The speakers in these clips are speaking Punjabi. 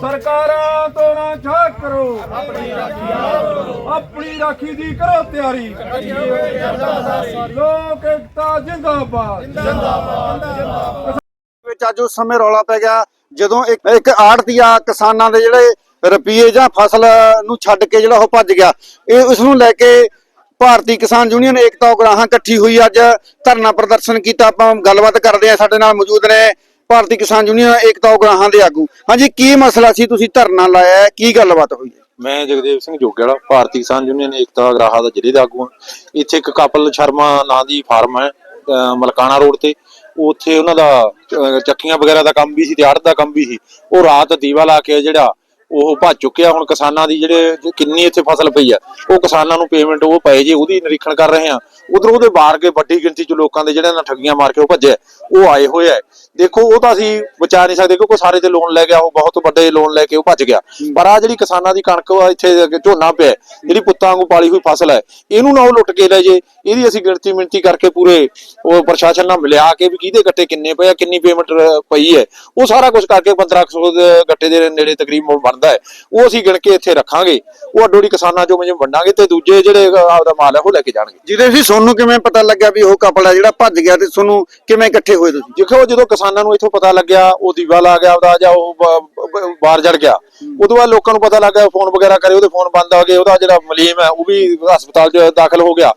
ਸਰਕਾਰਾਂ ਤੋਂ ਨਾ ਝਾਕ ਕਰੋ। ਆਪਣੀ ਰਾਖੀ ਆਪਣੀ ਰਾਖੀ ਦੀ ਕਰੋ ਤਿਆਰੀ। ਲੋਕ ਏਕਤਾ ਜਿੰਦਾਬਾਦ। ਵਿੱਚ ਅੱਜ ਉਸ ਸਮੇਂ ਰੌਲਾ ਪੈ ਗਿਆ ਜਦੋਂ ਇੱਕ ਇੱਕ ਆੜਤੀਆ ਕਿਸਾਨਾਂ ਦੇ ਜਿਹੜੇ ਰੁਪਈਏ ਜਾਂ ਫਸਲ ਨੂੰ ਛੱਡ ਕੇ ਜਿਹੜਾ ਉਹ ਭੱਜ ਗਿਆ। ਇਹ ਉਸ ਨੂੰ ਲੈ ਕੇ ਭਾਰਤੀ ਕਿਸਾਨ ਯੂਨੀਅਨ ਏਕਤਾ ਉਗਰਾਹਾਂ ਇਕੱਠੀ ਹੋਈ ਅੱਜ ਧਰਨਾ ਪ੍ਰਦਰਸ਼ਨ ਕੀਤਾ। ਆਪਾਂ ਗੱਲਬਾਤ ਕਰਦੇ ਆ ਸਾਡੇ ਨਾਲ ਮੌਜੂਦ ਨੇ ਭਾਰਤੀ ਕਿਸਾਨ ਯੂਨੀਅਨ ਏਕਤਾ ਉਗਰਾਹਾਂ ਦੇ ਆਗੂ। ਹਾਂਜੀ, ਕੀ ਮਸਲਾ ਸੀ? ਤੁਸੀਂ ਧਰਨਾ ਲਾਇਆ ਕੀ ਗੱਲਬਾਤ ਹੋਈ ਹੈ? ਮੈਂ ਜਗਦੇਵ ਸਿੰਘ ਜੋਗੇਵਾਲਾ ਭਾਰਤੀ ਕਿਸਾਨ ਯੂਨੀਅਨ ਏਕਤਾ ਗਰਾਹਾ ਦਾ ਜ਼ਿਲ੍ਹੇ ਦਾ ਆਗੂ ਹਾਂ। ਇੱਥੇ ਇੱਕ ਕਪਲ ਸ਼ਰਮਾ ਨਾਂ ਦੀ ਫਾਰਮ ਹੈ ਮਲਕਾਣਾ ਰੋਡ ਤੇ। ਉੱਥੇ ਉਹਨਾਂ ਦਾ ਚੱਕੀਆਂ ਵਗੈਰਾ ਦਾ ਕੰਮ ਵੀ ਸੀ, ਤੇ ਆੜਤ ਦਾ ਕੰਮ ਵੀ ਸੀ। ਉਹ ਰਾਤ ਦੀਵਾ ਲਾ ਕੇ ਜਿਹੜਾ ਉਹ ਭੱਜ ਚੁੱਕਿਆ। ਹੁਣ ਕਿਸਾਨਾਂ ਦੀ ਜਿਹੜੇ ਕਿੰਨੀ ਇੱਥੇ ਫਸਲ ਪਈ ਆ ਉਹ ਕਿਸਾਨਾਂ ਨੂੰ ਪੇਮੈਂਟ ਉਹ ਪਏ ਜੇ ਉਹਦੀ ਨਿਰੀਖਣ ਕਰ ਰਹੇ ਆ। ਉਧਰ ਉਹਦੇ ਬਾਹਰ ਕੇ ਵੱਡੀ ਗਿਣਤੀ ਚ ਲੋਕਾਂ ਦੇ ਜਿਹੜੇ ਨਾਲ ਠੱਗੀਆਂ ਮਾਰ ਕੇ ਉਹ ਭੱਜਿਆ ਉਹ ਆਏ ਹੋਏ ਆ। ਦੇਖੋ ਉਹ ਤਾਂ ਅਸੀਂ ਬਚਾ ਨਹੀਂ ਸਕਦੇ ਕਿਉਂਕਿ ਸਾਰੇ ਤੇ ਲੋਨ ਲੈ ਗਿਆ ਉਹ ਬਹੁਤ ਵੱਡੇ ਲੋਨ ਲੈ ਕੇ ਉਹ ਭੱਜ ਗਿਆ। ਪਰ ਆ ਜਿਹੜੀ ਕਿਸਾਨਾਂ ਦੀ ਕਣਕ ਇੱਥੇ ਝੋਨਾ ਪਿਆ ਜਿਹੜੀ ਪੁੱਤਾਂ ਵਾਂਗੂ ਪਾਲੀ ਹੋਈ ਫਸਲ ਹੈ ਇਹਨੂੰ ਨਾ ਉਹ ਲੁੱਟ ਕੇ ਲੈ ਜੇ। ਇਹਦੀ ਅਸੀਂ ਗਿਣਤੀ ਮਿਣਤੀ ਕਰਕੇ ਪੂਰੇ ਉਹ ਪ੍ਰਸ਼ਾਸਨ ਨਾਲ ਮਿਲਿਆ ਕੇ ਵੀ ਕਿਹਦੇ ਗੱਟੇ ਕਿੰਨੇ ਪਏ ਆ ਕਿੰਨੀ ਪੇਮੈਂਟ ਪਈ ਹੈ। ਉਹ ਸਾਰਾ ਕੁਝ ਕਰਕੇ 1500 ਦੇ ਗੱਟੇ ਦੇ ਨੇੜੇ ਤਕਰੀਬਨ ਬਣਦਾ ਹੈ ਉਹ ਅਸੀਂ ਗਿਣ ਕੇ ਇੱਥੇ ਰੱਖਾਂਗੇ। ਉਹ ਅੱਡੋੜੀ ਕਿਸਾਨਾਂ ਚੋਂ ਮੈਨੂੰ ਵੰਡਾਂਗੇ ਤੇ ਦੂਜੇ ਜਿਹੜੇ ਆਪਦਾ ਮਾਲ ਹੈ ਉਹ ਲੈ ਕੇ ਜਾਣਗੇ। ਜਿਹਦੇ ਸੀ ਤੁਹਾਨੂੰ ਕਿਵੇਂ ਪਤਾ ਲੱਗਿਆ ਵੀ ਉਹ ਕਪਲ ਹੈ ਜਿਹੜਾ ਭੱਜ ਗਿਆ ਤੇ ਤੁਹਾਨੂੰ ਕਿਵੇਂ ਇਕੱਠੇ ਹੋਏ ਤੁਸੀਂ? ਦੇਖੋ ਜਦੋਂ ਕਿਸਾਨਾਂ ਨੂੰ ਇੱਥੋਂ ਪਤਾ ਲੱਗਿਆ ਉਹ ਦੀਵਾ ਲਾ ਗਿਆ ਉਹਦਾ ਜਾਂ ਉਹ ਬਾਹਰ ਜੜ ਗਿਆ ਉਦੋਂ ਬਾਅਦ ਲੋਕਾਂ ਨੂੰ ਪਤਾ ਲੱਗਾ ਫੋਨ ਵਗੈਰਾ ਕਰੇ ਉਹਦੇ ਫੋਨ ਬੰਦ ਹੋ ਗਏ ਉਹਦਾ ਜਿਹੜਾ ਮਲੀਮ ਹੈ ਉਹ ਵੀ ਹਸਪਤਾਲ 'ਚ ਦਾਖਲ ਹੋ ਗਿਆ।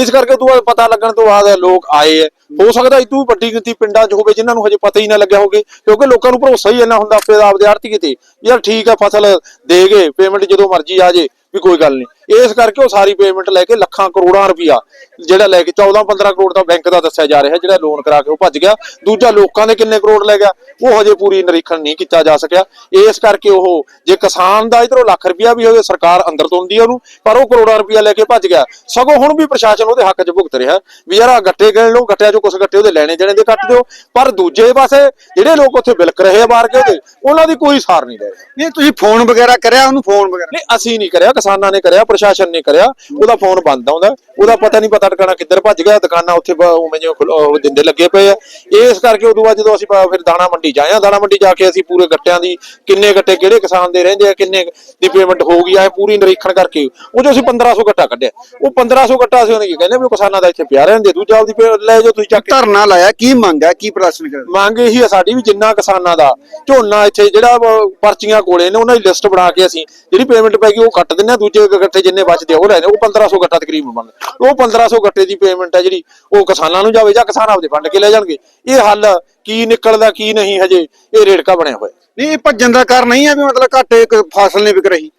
ਇਸ ਕਰਕੇ ਉਦੋਂ ਬਾਅਦ ਪਤਾ ਲੱਗਣ ਤੋਂ ਬਾਅਦ ਲੋਕ ਆਏ। ਹੈ ਸਕਦਾ ਇਤੋਂ ਵੱਡੀ ਗਿਣਤੀ ਪਿੰਡਾਂ 'ਚ ਹੋਵੇ ਜਿਨ੍ਹਾਂ ਨੂੰ ਹਜੇ ਪਤਾ ਹੀ ਨਾ ਲੱਗਿਆ ਹੋਵੇ ਕਿਉਂਕਿ ਲੋਕਾਂ ਨੂੰ ਭਰੋਸਾ ਹੀ ਇੰਨਾ ਹੁੰਦਾ ਆਪੇ ਆਪਦੇ ਆੜਤੀ ਤੇ ਯਾਰ ਠੀਕ ਹੈ ਫਸਲ ਦੇ ਗਏ ਪੇਮੈਂਟ ਜਦੋਂ ਮਰਜ਼ੀ ਆ ਜੇ ਵੀ ਕੋਈ ਗੱਲ ਨਹੀਂ। ਇਸ ਕਰਕੇ ਉਹ ਸਾਰੀ ਪੇਮੈਂਟ ਲੈ ਕੇ ਲੱਖਾਂ ਕਰੋੜਾਂ ਰੁਪਇਆ ਜਿਹੜਾ ਲੈ ਕੇ 14 15 ਕਰੋੜ ਦਾ ਬੈਂਕ ਦਾ ਦੱਸਿਆ ਜਾ ਰਿਹਾ ਜਿਹੜਾ ਲੋਨ ਕਰਾ ਕੇ ਉਹ ਭੱਜ ਗਿਆ। ਦੂਜਾ ਲੋਕਾਂ ਦੇ ਕਿੰਨੇ ਕਰੋੜ ਲੈ ਗਿਆ ਉਹ ਹਜੇ ਪੂਰੀ ਨਿਰੀਖਣ ਨਹੀਂ ਕੀਤਾ ਜਾ ਸਕਿਆ। ਇਸ ਕਰਕੇ ਉਹ ਜੇ ਕਿਸਾਨ ਦਾ ਇਧਰੋਂ ਲੱਖ ਰੁਪਇਆ ਵੀ ਹੋਵੇ ਸਰਕਾਰ ਅੰਦਰ ਤੋਂ ਆ ਉਹਨੂੰ ਪਰ ਉਹ ਕਰੋੜਾਂ ਰੁਪਇਆ ਲੈ ਕੇ ਭੱਜ ਗਿਆ। ਸਗੋਂ ਹੁਣ ਵੀ ਪ੍ਰਸ਼ਾਸਨ ਉਹਦੇ ਹੱਕ 'ਚ ਭੁਗਤ ਰਿਹਾ। ਵੀ ਯਾਰ ਆਹ ਗੱਟੇ ਗਏ ਲੋ ਗੱਟਿਆਂ 'ਚੋਂ ਕੁਝ ਗੱਟੇ ਉਹਦੇ ਲੈਣੇ ਦੇਣੇ ਦੇ ਕੱਟ ਦਿਓ ਪਰ ਦੂਜੇ ਪਾਸੇ ਜਿਹੜੇ ਲੋਕ ਉੱਥੇ ਬਿਲਕ ਰਹੇ ਆ ਮਾਰ ਕੇ ਉਹਦੇ ਉਹਨਾਂ ਦੀ ਕੋਈ ਸਾਰ ਨਹੀਂ ਲੈ ਰਹੇ। ਨਹੀਂ ਤੁਸੀਂ ਫੋਨ ਵਗੈਰਾ ਕਰਿਆ ਉਹਨੂੰ ਫੋਨ ਵਗੈਰਾ? ਨਹੀਂ ਅਸੀਂ ਨਹੀਂ ਕਰਿਆ ਕਿਸਾਨਾਂ ਨੇ ਕਰਿਆ ਪ੍ਰਸ਼ਾਸਨ ਨੇ ਕਰਿਆ ਉਹਦਾ ਫੋਨ ਬੰਦ ਆਉਂਦਾ ਉਹਦਾ। ਪਤਾ ਨਹੀਂ ਪਤਾ ਟਿਕਾਣਾ ਕਿੱਧਰ ਭੱਜ ਗਿਆ ਦੁਕਾਨਾਂ ਉੱਥੇ ਉਵੇਂ ਜਿਵੇਂ ਜਿੰਦੇ ਲੱਗੇ ਪਏ ਆ। ਇਸ ਕਰਕੇ ਉਦੋਂ ਬਾਅਦ ਜਦੋਂ ਅਸੀਂ ਫਿਰ ਦਾਣਾ ਮੰਡੀ ਜਾਇਆ ਦਾਣਾ ਮੰਡੀ ਜਾ ਕੇ ਅਸੀਂ ਪੂਰੇ ਗੱਟਿਆਂ ਦੀ ਕਿੰਨੇ ਗੱਟੇ ਕਿਹੜੇ ਕਿਸਾਨ ਦੇ ਰਹਿੰਦੇ ਆ ਕਿੰਨੇ ਦੀ ਪੇਮੈਂਟ ਹੋ ਗਈ ਆ ਪੂਰੀ ਨਿਰੀਖਣ ਕਰਕੇ। ਉਹ ਜੋ ਅਸੀਂ 1500 ਗੱਟਾ ਕੱਢਿਆ ਉਹ 1500 ਗੱਟਾ ਅਸੀਂ ਉਹਨੇ ਕੀ ਕਹਿੰਦੇ ਵੀ ਕਿਸਾਨਾਂ ਦਾ ਇੱਥੇ ਪਿਆ ਰਹਿੰਦੇ ਦੂਜਾ ਆਪਦੀ ਲੈ ਜਾਓ ਤੁਸੀਂ ਚੱਕ ਕੇ। ਧਰਨਾ ਲਾਇਆ ਕੀ ਮੰਗ ਹੈ ਕੀ ਪ੍ਰਦਰਸ਼ਨ ਕਰ ਮੰਗ ਇਹੀ ਹੈ ਸਾਡੀ ਵੀ ਜਿੰਨਾ ਕਿਸਾਨਾਂ ਦਾ ਝੋਨਾ ਇੱਥੇ ਜਿਹੜਾ ਪਰਚੀਆਂ ਕੋਲੇ ਨੇ ਉਹਨਾਂ ਦੀ ਲਿਸਟ ਬਣਾ ਕੇ ਅਸੀਂ ਜਿਹੜੀ ਪੇਮੈਂਟ ਪੈ ਗਈ ਉਹ ਕੱਟ ਦਿੰਦੇ ਆ ਦੂਜੇ ਗੱਟੇ ਜਿੰਨੇ ਬਚਦੇ ਆ, ਉਹ ਲੈਣੇ ਉਹ 1500 ਗੱਟਾ ਤਕਰੀਬਨ ਬਣਦਾ ਉਹ 1500 ਗੱਟੇ ਦੀ ਪੇਮੈਂਟ ਹੈ ਜਿਹੜੀ, ਉਹ ਕਿਸਾਨਾਂ ਨੂੰ ਜਾਵੇ ਜਾਂ ਕਿਸਾਨ ਆਪਦੇ ਫੰਡ ਕੇ ਲੈ ਜਾਣਗੇ। ਇਹ ਹੱਲ ਕੀ ਨਿਕਲਦਾ, ਕੀ ਨਹੀਂ ਹਜੇ, ਇਹ ਰੇੜਕਾ ਬਣਿਆ ਹੋਇਆ। ਨਹੀਂ, ਇਹ ਭੱਜਣ ਦਾ ਕਾਰਨ ਨਹੀਂ ਹੈ ਵੀ ਮਤਲਬ ਘਾਟੇ ਫਸਲ ਨਹੀਂ ਵਿਕ ਰਹੀ।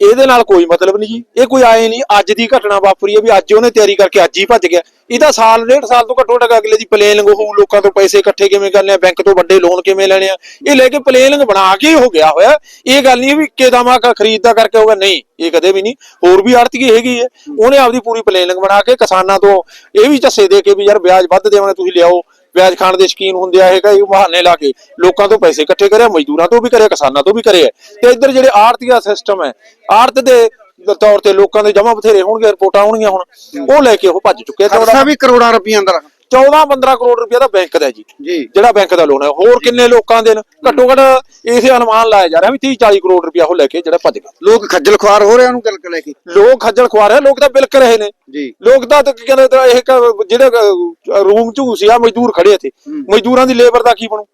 ਇਹਦੇ ਨਾਲ ਕੋਈ ਮਤਲਬ ਨਹੀਂ ਜੀ। ਇਹ ਕੋਈ ਆਏ ਨਹੀਂ, ਅੱਜ ਦੀ ਘਟਨਾ ਵਾਪਰੀ ਹੈ ਵੀ ਅੱਜ ਉਹਨੇ ਤਿਆਰੀ ਕਰਕੇ ਅੱਜ ਹੀ ਭੱਜ ਗਿਆ। ਇਹਦਾ ਸਾਲ, ਡੇਢ ਸਾਲ ਤੋਂ ਘੱਟੋ ਘੱਟ ਅਗਲੇ ਦੀ ਪਲੇਨਿੰਗ ਹੋਊ ਲੋਕਾਂ ਤੋਂ ਪੈਸੇ ਇਕੱਠੇ ਕਿਵੇਂ ਕਰਨੇ ਆ, ਬੈਂਕ ਤੋਂ ਵੱਡੇ ਲੋਨ ਕਿਵੇਂ ਲੈਣੇ ਆ। ਇਹ ਲੈ ਕੇ ਪਲੇਨਿੰਗ ਬਣਾ ਕੇ ਹੀ ਹੋ ਗਿਆ ਹੋਇਆ। ਇਹ ਗੱਲ ਨਹੀਂ ਵੀ ਇੱਕੇ ਦਮਾ ਕਾ ਖਰੀਦਦਾ ਕਰਕੇ ਹੋਗਾ ਨਹੀਂ, ਇਹ ਕਦੇ ਵੀ ਨਹੀਂ। ਹੋਰ ਵੀ ਆੜਤੀ ਹੈਗੀ ਹੈ। ਉਹਨੇ ਆਪਦੀ ਪੂਰੀ ਪਲੇਨਿੰਗ ਬਣਾ ਕੇ ਕਿਸਾਨਾਂ ਤੋਂ ਇਹ ਵੀ ਝੱਸੇ ਦੇ ਕੇ ਵੀ ਯਾਰ ਵਿਆਜ ਵੱਧ ਦੇਵਾਂਗੇ, ਤੁਸੀਂ ਲਿਆਓ। ਵਿਆਜ ਖਾਣ ਦੇ ਸ਼ਕੀਨ ਹੁੰਦੇ ਆ ਹੈਗਾ ਇਹ ਬਹਾਨੇ ਲਾ ਕੇ ਲੋਕਾਂ ਤੋਂ ਪੈਸੇ ਇਕੱਠੇ ਕਰਿਆ ਮਜ਼ਦੂਰਾਂ ਤੋਂ ਵੀ ਕਰਿਆ ਕਿਸਾਨਾਂ ਤੋਂ ਵੀ ਕਰਿਆ ਤੇ ਇੱਧਰ ਜਿਹੜੇ ਆੜਤੀਆ ਸਿਸਟਮ ਹੈ ਆੜਤ ਦੇ ਤੌਰ ਤੇ ਲੋਕਾਂ ਦੇ ਜਮਾ ਬਥੇਰੇ ਹੋਣਗੇ ਰਿਪੋਰਟਾਂ ਆਉਣਗੀਆਂ ਹੁਣ ਉਹ ਲੈ ਕੇ ਉਹ ਭੱਜ ਚੁੱਕੇ ਆ। ਖਰਚਾ ਵੀ ਕਰੋੜਾਂ ਰੁਪਈਆ ਅੰਦਰ 14 15 ਕਰੋੜ ਰੁਪਏ ਦਾ ਬੈਂਕ ਦਾ ਜੀ। ਜੀ। ਜਿਹੜਾ ਬੈਂਕ ਦਾ ਲੋਨ ਹੈ। ਹੋਰ ਕਿੰਨੇ ਲੋਕਾਂ ਦੇ ਘੱਟੋ ਘੱਟ ਇਸੇ ਅਨੁਮਾਨ ਲਾਇਆ ਜਾ ਰਿਹਾ ਵੀ 30 40 ਕਰੋੜ ਰੁਪਇਆ ਉਹ ਲੈ ਕੇ ਜਿਹੜਾ ਭੱਜ ਗਿਆ। ਲੋਕ ਖੱਜਲ ਖੁਆਰ ਹੋ ਰਹੇ ਉਹਨੂੰ ਗੱਲ ਲੈ ਕੇ। ਲੋਕ ਖੱਜਲ ਖੁਆਰ ਹੈ। ਲੋਕ ਤਾਂ ਬਿਲਕ ਰਹੇ ਨੇ। ਜੀ। ਲੋਕ ਤਾਂ ਕਹਿੰਦੇ ਇਹ ਜਿਹੜੇ ਰੂਮ ਚ ਸੀ ਆ ਮਜ਼ਦੂਰ ਖੜੇ ਇੱਥੇ। ਮਜ਼ਦੂਰਾਂ ਦੀ ਲੇਬਰ ਦਾ ਕੀ ਬਣੂ?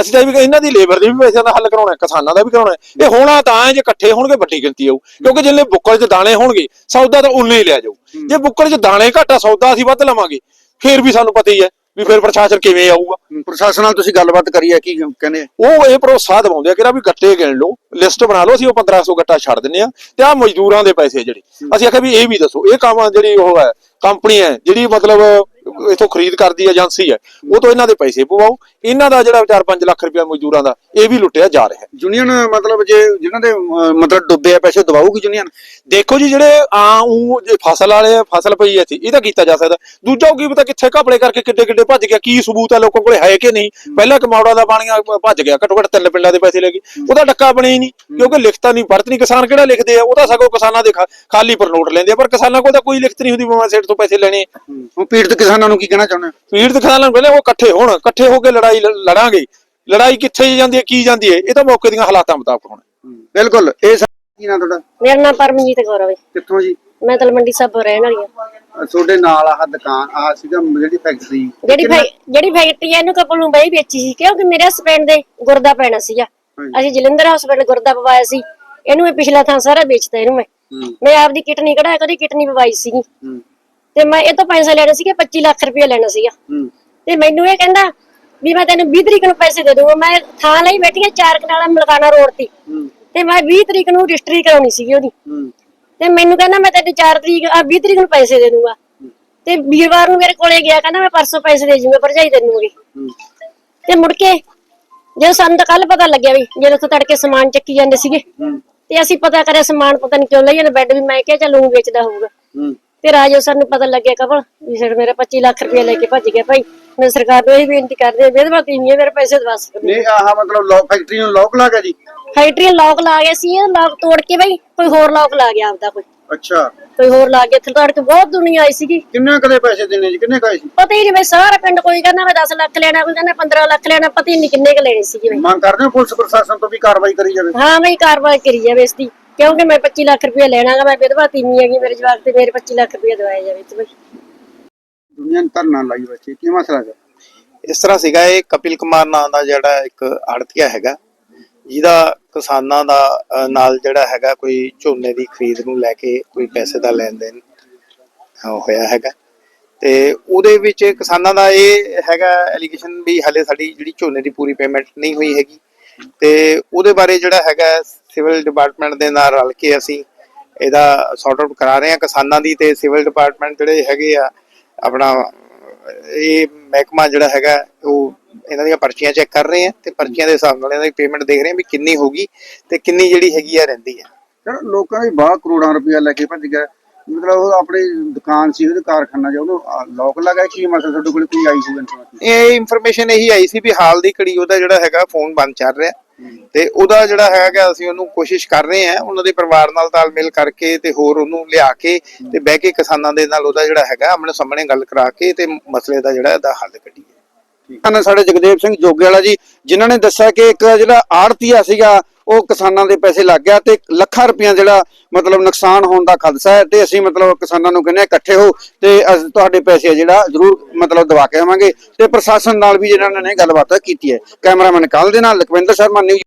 ਅਸੀਂ ਤਾਂ ਇਹ ਵੀ ਇਹਨਾਂ ਦੀ ਲੇਬਰ ਦੇ ਵੀ ਪੈਸਿਆਂ ਦਾ ਹੱਲ ਕਰਾਉਣਾ ਹੈ, ਕਿਸਾਨਾਂ ਦਾ ਵੀ ਕਰਾਉਣਾ ਹੈ। ਇਹ ਹੋਣਾ ਤਾਂ ਹੈ ਜੇ ਇਕੱਠੇ ਹੋਣਗੇ ਵੱਡੀ ਗਿਣਤੀ ਆਊ। ਕਿਉਂਕਿ ਜਿੰਨੇ ਬੁੱਕਲ 'ਚ ਦਾਣੇ ਹੋਣਗੇ ਸੌਦਾ ਤਾਂ ਉਨੇ ਹੀ ਲਿਆ ਜਾਊ। ਜੇ ਬੁੱਕਲ 'ਚ ਦਾਣੇ ਘਾਟਾ ਸੌਦਾ ਅਸੀਂ ਵੱਧ ਲਵਾਂਗੇ। ਫੇਰ ਵੀ ਸਾਨੂੰ ਪਤਾ ਹੀ ਹੈ ਵੀ ਫਿਰ ਪ੍ਰਸ਼ਾਸਨ ਕਿਵੇਂ ਆਊਗਾ। ਪ੍ਰਸ਼ਾਸਨ ਨਾਲ ਤੁਸੀਂ ਗੱਲਬਾਤ ਕਰੀ ਹੈ ਕੀ ਕਹਿੰਦੇ? ਉਹ ਇਹ ਭਰੋਸਾ ਦਿਵਾਉਂਦੇ ਆ ਕਿ ਨਾ ਵੀ ਗੱਟੇ ਗਿਣ ਲਓ ਲਿਸਟ ਬਣਾ ਲਓ ਅਸੀਂ ਉਹ 1500 ਗੱਟਾ ਛੱਡ ਦਿੰਨੇ ਆ ਤੇ ਆ ਮਜ਼ਦੂਰਾਂ ਦੇ ਪੈਸੇ ਜਿਹੜੇ। ਅਸੀਂ ਆਖਿਆ ਵੀ ਇਹ ਵੀ ਦੱਸੋ ਇਹ ਕੰਮ ਜਿਹੜੀ ਉਹ ਹੈ ਕੰਪਨੀ ਹੈ ਜਿਹੜੀ ਮਤਲਬ ਇਥੋਂ ਖਰੀਦ ਕਰਦੀ ਏਜੰਸੀ ਹੈ ਉਹ ਤੋਂ ਇਹਨਾਂ ਦੇ ਪੈਸੇ ਪਵਾਓ। ਇਹਨਾਂ ਦਾ ਜਿਹੜਾ 4-5 ਲੱਖ ਰੁਪਇਆ ਮਜ਼ਦੂਰਾਂ ਦਾ ਇਹ ਵੀ ਲੁੱਟਿਆ ਜਾ ਰਿਹਾ ਹੈ। ਯੂਨੀਅਨ ਮਤਲਬ ਜੇ ਜਿਨ੍ਹਾਂ ਦੇ ਮਤਲਬ ਡੁੱਬੇ ਆ ਪੈਸੇ ਦਵਾਊਗੀ ਯੂਨੀਅਨ? ਦੇਖੋ ਜੀ ਜਿਹੜੇ ਆ ਉਹ ਜੇ ਫਸਲ ਵਾਲੇ ਆ, ਫਸਲ ਪਈ ਐ ਇੱਥੇ ਇਹਦਾ ਕੀਤਾ ਜਾ ਸਕਦਾ। ਦੂਜਾ ਉਹ ਕੀ ਪਤਾ ਕਿੱਥੇ ਘਪਲੇ ਕਰਕੇ ਕਿੱਡੇ ਕਿੱਡੇ ਭੱਜ ਗਿਆ ਕੀ ਸਬੂਤ ਹੈ ਲੋਕਾਂ ਕੋਲੇ ਹੈ ਕਿ ਨਹੀਂ? ਪਹਿਲਾਂ ਕਮਾਉੜਾ ਦਾ ਬਾਣੀਆਂ ਭੱਜ ਗਿਆ ਘੱਟੋ ਘੱਟ ਤਿੰਨ ਪਿੰਡਾਂ ਦੇ ਪੈਸੇ ਲੈ ਗਏ। ਉਹਦਾ ਟੱਕਾ ਬਣੇ ਹੀ ਨਹੀਂ ਕਿਉਂਕਿ ਲਿਖਤਾਂ ਨਹੀਂ ਪੜਤ ਨਹੀਂ। ਕਿਸਾਨ ਕਿਹੜਾ ਲਿਖਦੇ ਆ? ਉਹ ਤਾਂ ਸਗੋਂ ਕਿਸਾਨਾਂ ਦੇ ਖਾਲੀ ਪਰ ਨੋਟ ਲੈਂਦੇ ਆ ਪਰ ਕਿਸਾਨਾਂ ਕੋਲ ਤਾਂ ਕੋਈ ਲਿਖਤ ਨਹੀਂ ਹੁੰਦੀ ਮੈਂ ਸੇਠ ਤੋਂ ਪੈਸੇ ਲੈਣੇ ਆ। ਹੁਣ ਪੀੜਤ ਕਿਸਾਨਾਂ ਨੂੰ ਕੀ ਕਹਿਣਾ ਚਾਹੁੰਦੇ ਹੋ? ਪੀੜਤ ਕਿਸਾਨਾਂ ਨੂੰ ਕਹਿੰਦੇ ਉਹ ਇਕੱਠੇ ਹੋਣ ਇਕੱਠੇ ਹੋ ਕੇ ਲੜਾਈ ਲ- ਲੜਾਂਗੇ। ਲੜਾਈ ਕਿੱਥੇ ਜਾਂਦੀ ਹੈ ਕੀ ਜਾਂਦੀ ਹੈ? ਇਹ ਤਾਂ ਮੌਕੇ ਦੀਆਂ ਹਾਲਾਤਾਂ ਮੁਤਾਬਕ ਹੋਣਾ। ਬਿਲਕੁਲ। ਇਹ ਸਰ ਕੀ ਨਾ ਤੁਹਾਡਾ? ਮੇਰਾ ਨਾਮ ਪਰਮਜੀਤ ਕੌਰ ਹੈ ਕਿੱਥੋਂ ਜੀ? ਮੈਂ ਤਲਮੰਡੀ ਸਾਬੋ ਰਹਿਣ ਵਾਲੀ ਹਾਂ। ਤੁਹਾਡੇ ਨਾਲ ਆਹ ਦੁਕਾਨ ਆ ਸੀਗਾ ਜਿਹੜੀ ਫੈਕਟਰੀ ਜਿਹੜੀ ਫੈ- ਜਿਹੜੀ ਫੈਕਟਰੀ ਹੈ ਇਹਨੂੰ ਕਪਲ ਨੂੰ ਬਈ ਵੇਚੀ ਸੀ ਕਿਉਂਕਿ ਮੇਰੇ ਹਸਬੰਡ ਦੇ ਗੁਰਦਾ ਪੈਣਾ ਸੀਗਾ। ਅਸੀਂ ਜਲੰਧਰ ਹਸਪੀਟਲ ਗੁਰਦਾ ਪਵਾਇਆ ਸੀ। ਇਹਨੂੰ ਮੈਂ ਪਿਛਲਾ ਥਾਂ ਸਾਰਾ ਵੇਚਤਾ ਇਹਨੂੰ ਮੈਂ। ਮੈਂ ਆਪਦੀ ਕਿਡਨੀ ਕਢਾ ਕੇ ਉਹਦੀ ਕਿਡਨੀ ਪਵਾਈ ਸੀਗੀ। ਤੇ ਮੈਂ ਇਹ ਤੋਂ ਪੈਸੇ ਲੈਣੇ ਸੀਗੇ 25 ਲੱਖ ਰੁਪਏ ਲੈਣਾ ਸੀਗਾ। ਤੇ ਮੈਨੂੰ ਇਹ ਕਹਿੰਦਾ ਵੀ ਮੈਂ ਤੈਨੂੰ 20 ਤਰੀਕ ਨੂੰ ਪੈਸੇ ਦੇ ਦੂੰਗਾ ਮੈਂ ਥਾਂ ਲਈ ਬੈਠੀ ਹਾਂ ਚਾਰ ਕਨਾਲਾ ਮਲਕਾਨਾ ਰੋਡ ਤੇ। ਤੇ ਮੈਂ 20 ਤਰੀਕ ਨੂੰ ਰਜਿਸਟਰੀ ਕਰਾਉਣੀ ਸੀਗੀ ਉਹਦੀ। ਤੇ ਮੈਨੂੰ ਕਹਿੰਦਾ ਮੈਂ ਤੈਨੂੰ 4 ਤਰੀਕ ਆ 20 ਤਰੀਕ ਨੂੰ ਪੈਸੇ ਦੇ ਦੂੰਗਾ ਤੇ ਵੀਰਵਾਰ ਨੂੰ ਮੇਰੇ ਕੋਲੇ ਗਿਆ ਕਹਿੰਦਾ ਮੈਂ ਪਰਸੋਂ ਪੈਸੇ ਦੇ ਜੂੰਗਾ ਭਰਜਾਈ ਦੂੰਗੀ ਹੂੰ। ਤੇ ਮੁੜ ਕੇ ਜਦੋਂ ਸਾਨੂੰ ਤਾਂ ਕੱਲ ਪਤਾ ਲੱਗਿਆ ਵੀ ਜਦੋਂ ਉੱਥੇ ਤੜਕੇ ਸਮਾਨ ਚੱਕੀ ਜਾਂਦੇ ਸੀਗੇ। ਤੇ ਅਸੀਂ ਪਤਾ ਕਰਿਆ ਸਮਾਨ ਪਤਾ ਨਹੀਂ ਕਿਉਂ ਲਈ ਜਾਂਦਾ ਬੈੱਡ ਵੀ ਮੈਂ ਕਿਹਾ ਚੱਲ ਉਹ ਵੇਚਦਾ ਹੋਊਗਾ। ਤੇ ਰਾਜੋ ਸਾਨੂੰ ਪਤਾ ਲੱਗਿਆ ਕਬਲ ਵੀ ਸਰ ਮੇਰਾ 25 ਲੱਖ ਰੁਪਏ ਲੈ ਕੇ ਭੱਜ ਗਿਆ ਭਾਈ। ਮੈਂ ਸਰਕਾਰ ਨੂੰ ਇਹ ਬੇਨਤੀ ਕਰਦੇ ਹਾਂ ਵਿਧਵਾ ਤੀਵੀਂ ਹੈ ਮੇਰੇ ਪੈਸੇ ਦਵਾ ਸਕਦੇ ਨਹੀਂ ਆਹ ਮਤਲਬ ਲੋ ਫੈਕਟਰੀ ਨੂੰ ਲੋਕ ਲਾ ਗਿਆ ਜੀ? ਫੈਕਟਰੀ ਲੋਕ ਲਾ ਗਏ ਸੀ ਇਹ ਲੋਕ ਤੋੜ ਕੇ ਭਾਈ ਕੋਈ ਹੋਰ ਲੋਕ ਲਾ ਗਿਆ ਆਪਦਾ ਕੋਈ। ਅੱਛਾ। ਕੋਈ ਹੋਰ ਲਾ ਗਿਆ ਇੱਥੇ ਤੋੜ ਕੇ ਬਹੁਤ ਦੁਨੀਆ ਆਈ ਸੀਗੀ। ਕਿੰਨੇ ਕਦੇ ਪੈਸੇ ਦੇਣੇ ਜੀ? ਕਿੰਨੇ ਕਾਏ ਸੀ? ਪਤਾ ਹੀ ਨਹੀਂ ਬਈ ਸਾਰਾ ਪਿੰਡ ਕੋਈ ਕਹਿੰਦਾ ਮੈਂ 10 ਲੱਖ ਲੈਣਾ ਕੋਈ ਕਹਿੰਦਾ 15 ਲੱਖ ਲੈਣਾ ਪਤਾ ਹੀ ਨਹੀਂ ਕਿੰਨੇ ਕ ਲੈਣੇ ਸੀਗੇ। ਬਈ ਮੰਗ ਕਰਦੇ ਹੋ ਪੁਲਿਸ ਪ੍ਰਸ਼ਾਸਨ ਤੋਂ ਵੀ ਕਾਰਵਾਈ ਕਰੀ ਜਾਵੇ। ਹਾਂ ਬਈ ਕਾਰਵਾਈ ਕਰੀ ਜਾਵੇ ਇਸ ਦੀ। ਕਿਉਂਕਿ ਮੈਂ 25 ਲੱਖ ਰੁਪਏ ਲੈਣਾਗਾ ਮੈਂ ਵਿਧਵਾ ਤੀਵੀਂ ਹੈਗੀ ਮੇਰੇ ਜਵਾਕ ਤੇ ਮੇਰੇ 25 ਲੱਖ ਰੁਪਏ ਦਵਾਇਆ ਜਾਵੇ ਇਸ ਵਿੱਚ ਦੁਨੀਆ ਨੇ ਧਰਨਾ ਲਾਈ ਬੱਚੇ ਕੀ ਮਸਲਾ ਹੈ ਇਸ ਤਰ੍ਹਾਂ ਸੀਗਾ ਇਹ ਕਪਿਲ ਕੁਮਾਰ ਨਾਂ ਦਾ ਜਿਹੜਾ ਇੱਕ ਆੜਤੀਆ ਹੈਗਾ ਜਿਹਦਾ ਕਿਸਾਨਾਂ ਦਾ ਨਾਲ ਜਿਹੜਾ ਹੈਗਾ ਕੋਈ ਝੋਨੇ ਦੀ ਖਰੀਦ ਨੂੰ ਲੈ ਕੇ ਕੋਈ ਪੈਸੇ ਦਾ ਲੈਣ ਦੇਣ ਹੋਇਆ ਹੈਗਾ। ਤੇ ਉਹਦੇ ਵਿੱਚ ਕਿਸਾਨਾਂ ਦਾ ਇਹ ਹੈਗਾ ਐਲੀਗੇਸ਼ਨ ਵੀ ਹਲੇ ਸਾਡੀ ਜਿਹੜੀ ਝੋਨੇ ਦੀ ਪੂਰੀ ਪੇਮੈਂਟ ਨਹੀਂ ਹੋਈ ਹੈਗੀ। ਤੇ ਉਹਦੇ ਬਾਰੇ ਜਿਹੜਾ ਹੈਗਾ ਸਿਵਲ ਡਿਪਾਰਟਮੈਂਟ ਦੇ ਨਾਲ ਰਲ ਕੇ ਅਸੀਂ ਇਹਦਾ ਸੌਰਟ ਆਊਟ ਕਰਾ ਰਹੇ ਹਾਂ ਕਿਸਾਨਾਂ ਦੀ ਤੇ ਸਿਵਲ ਡਿਪਾਰਟਮੈਂਟ ਜਿਹੜੇ ਹੈਗੇ ਆ ਆਪਣਾ ਇਹ ਮਹਿਕਮਾ ਜਿਹੜਾ ਹੈਗਾ ਉਹ ਇਹਨਾਂ ਦੀਆਂ ਪਰਚੀਆਂ ਚੈੱਕ ਕਰ ਰਹੇ ਆ ਤੇ ਪਰਚੀਆਂ ਦੇ ਹਿਸਾਬ ਨਾਲ ਇਹਨਾਂ ਦੀ ਪੇਮੈਂਟ ਦੇਖ ਰਹੇ ਆ ਵੀ ਕਿੰਨੀ ਹੋਗੀ ਤੇ ਕਿੰਨੀ ਜਿਹੜੀ ਹੈਗੀ ਆ ਰਹਿੰਦੀ ਆ। ਸਰ ਲੋਕਾਂ ਨੇ ਬਾਹਰ ਕਰੋੜਾਂ ਰੁਪਇਆ ਲੈ ਕੇ ਭੱਜ ਗਿਆ। ਮਤਲਬ ਉਹ ਆਪਣੀ ਦੁਕਾਨ ਸੀ ਉਹਦੇ ਕਾਰਖਾਨਾ ਜਿਹਾ ਉਹਨੂੰ ਲੋਕ ਲਗਾਇਆ ਕੀ ਮਸਲਾ? ਤੁਹਾਡੇ ਕੋਲ ਕੋਈ ਆਈ ਹੋਵੇ ਇਨਫੋਰਮੇਸ਼ਨ ਇਹ ਇਨਫੋਰਮੇਸ਼ਨ ਇਹੀ ਆਈ ਸੀ ਵੀ ਹਾਲ ਦੀ ਘੜੀ ਉਹਦਾ ਜਿਹੜਾ ਹੈਗਾ ਫੋਨ ਬੰਦ ਚੱਲ ਰਿਹਾ। ਤੇ ਉਹਦਾ ਜਿਹੜਾ ਹੈਗਾ, ਅਸੀਂ ਉਹਨੂੰ ਕੋਸ਼ਿਸ਼ ਕਰ ਰਹੇ ਹਾਂ, ਉਹਨਾਂ ਦੇ ਪਰਿਵਾਰ ਨਾਲ ਤਾਲਮੇਲ ਕਰਕੇ ਤੇ ਹੋਰ ਉਹਨੂੰ ਲਿਆ ਕੇ ਤੇ ਬਹਿ ਕੇ ਕਿਸਾਨਾਂ ਦੇ ਨਾਲ ਉਹਦਾ ਜਿਹੜਾ ਹੈਗਾ, ਆਪਣੇ ਸਾਹਮਣੇ ਗੱਲ ਕਰਾ ਕੇ ਤੇ ਮਸਲੇ ਦਾ ਜਿਹੜਾ ਇਹਦਾ ਹੱਲ ਕੱਢੀਏ। ਹਨ ਸਾਡੇ ਜਗਦੇਵ ਸਿੰਘ ਜੋਗੇ ਵਾਲਾ ਜੀ, ਜਿਨ੍ਹਾਂ ਨੇ ਦੱਸਿਆ ਕਿ ਇੱਕ ਜਿਹੜਾ ਆੜਤੀਆ ਸੀਗਾ ਉਹ ਕਿਸਾਨਾਂ ਦੇ ਪੈਸੇ ਲੱਗ ਗਿਆ ਤੇ ਲੱਖਾਂ ਰੁਪਈਆ ਜਿਹੜਾ ਮਤਲਬ ਨੁਕਸਾਨ ਹੋਣ ਦਾ ਖਦਸ਼ਾ ਹੈ ਤੇ ਅਸੀਂ ਮਤਲਬ ਕਿਸਾਨਾਂ ਨੂੰ ਕਹਿੰਦੇ ਹਾਂ ਇਕੱਠੇ ਹੋ ਤੇ ਅਸੀਂ, ਤੁਹਾਡੇ ਪੈਸੇ ਜਿਹੜਾ ਜ਼ਰੂਰ ਮਤਲਬ ਦਵਾ ਕੇ ਆਵਾਂਗੇ ਤੇ ਪ੍ਰਸ਼ਾਸਨ ਨਾਲ ਵੀ ਜਿਹਨਾਂ ਨੇ ਗੱਲਬਾਤ ਕੀਤੀ ਹੈ। ਕੈਮਰਾਮੈਨ ਕੱਲ ਦੇ ਨਾਲ ਲਖਵਿੰਦਰ ਸ਼ਰਮਾ ਨਿਊਜ਼